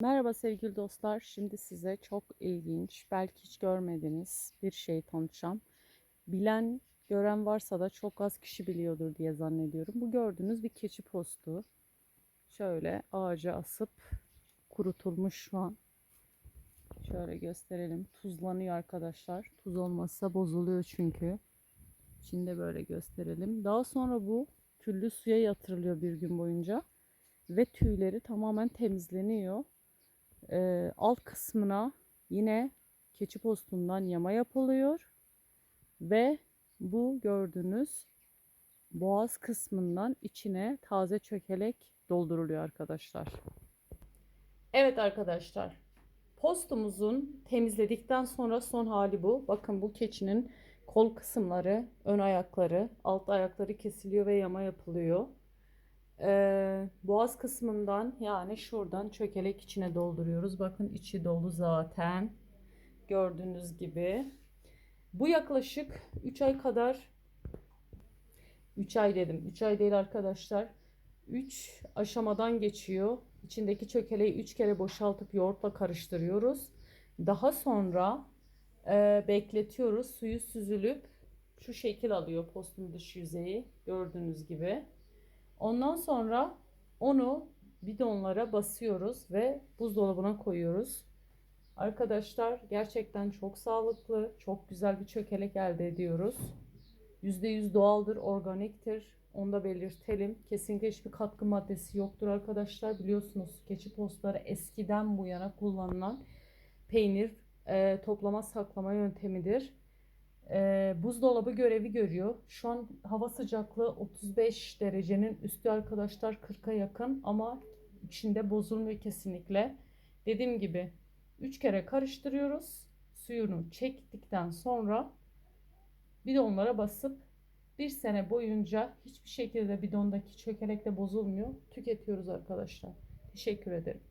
Merhaba sevgili dostlar. Şimdi size çok ilginç, belki hiç görmediğiniz bir şey tanıtacağım. Bilen, gören varsa da çok az kişi biliyordur diye zannediyorum. Bu gördüğünüz bir keçi postu. Şöyle ağaca asıp kurutulmuş şu an. Şöyle gösterelim. Tuzlanıyor arkadaşlar. Tuz olmazsa bozuluyor çünkü. İçinde böyle gösterelim. Daha sonra bu küllü suya yatırılıyor bir gün boyunca. Ve tüyleri tamamen temizleniyor. Ee, alt kısmına yine keçi postundan yama yapılıyor. Ve bu gördüğünüz boğaz kısmından içine taze çökelek dolduruluyor arkadaşlar. Evet arkadaşlar. Postumuzun temizledikten sonra son hali bu. Bakın bu keçinin kol kısımları, ön ayakları, alt ayakları kesiliyor ve yama yapılıyor. Ee, boğaz kısmından yani şuradan çökelek içine dolduruyoruz. Bakın içi dolu zaten. Gördüğünüz gibi. Bu yaklaşık 3 ay kadar 3 ay dedim. 3 ay değil arkadaşlar. 3 aşamadan geçiyor. İçindeki çökeleği 3 kere boşaltıp yoğurtla karıştırıyoruz. Daha sonra e, bekletiyoruz. Suyu süzülüp şu şekil alıyor postun dış yüzeyi. Gördüğünüz gibi. Ondan sonra onu bidonlara basıyoruz ve buzdolabına koyuyoruz. Arkadaşlar gerçekten çok sağlıklı, çok güzel bir çökelek elde ediyoruz. %100 doğaldır, organiktir. Onu da belirtelim. Kesinlikle hiçbir katkı maddesi yoktur arkadaşlar. Biliyorsunuz keçi postları eskiden bu yana kullanılan peynir e, toplama saklama yöntemidir. E, buzdolabı görevi görüyor. Şu an hava sıcaklığı 35 derecenin üstü arkadaşlar 40'a yakın ama içinde bozulmuyor kesinlikle. Dediğim gibi 3 kere karıştırıyoruz. Suyunu çektikten sonra bidonlara basıp bir sene boyunca hiçbir şekilde bidondaki çökelek de bozulmuyor. Tüketiyoruz arkadaşlar. Teşekkür ederim.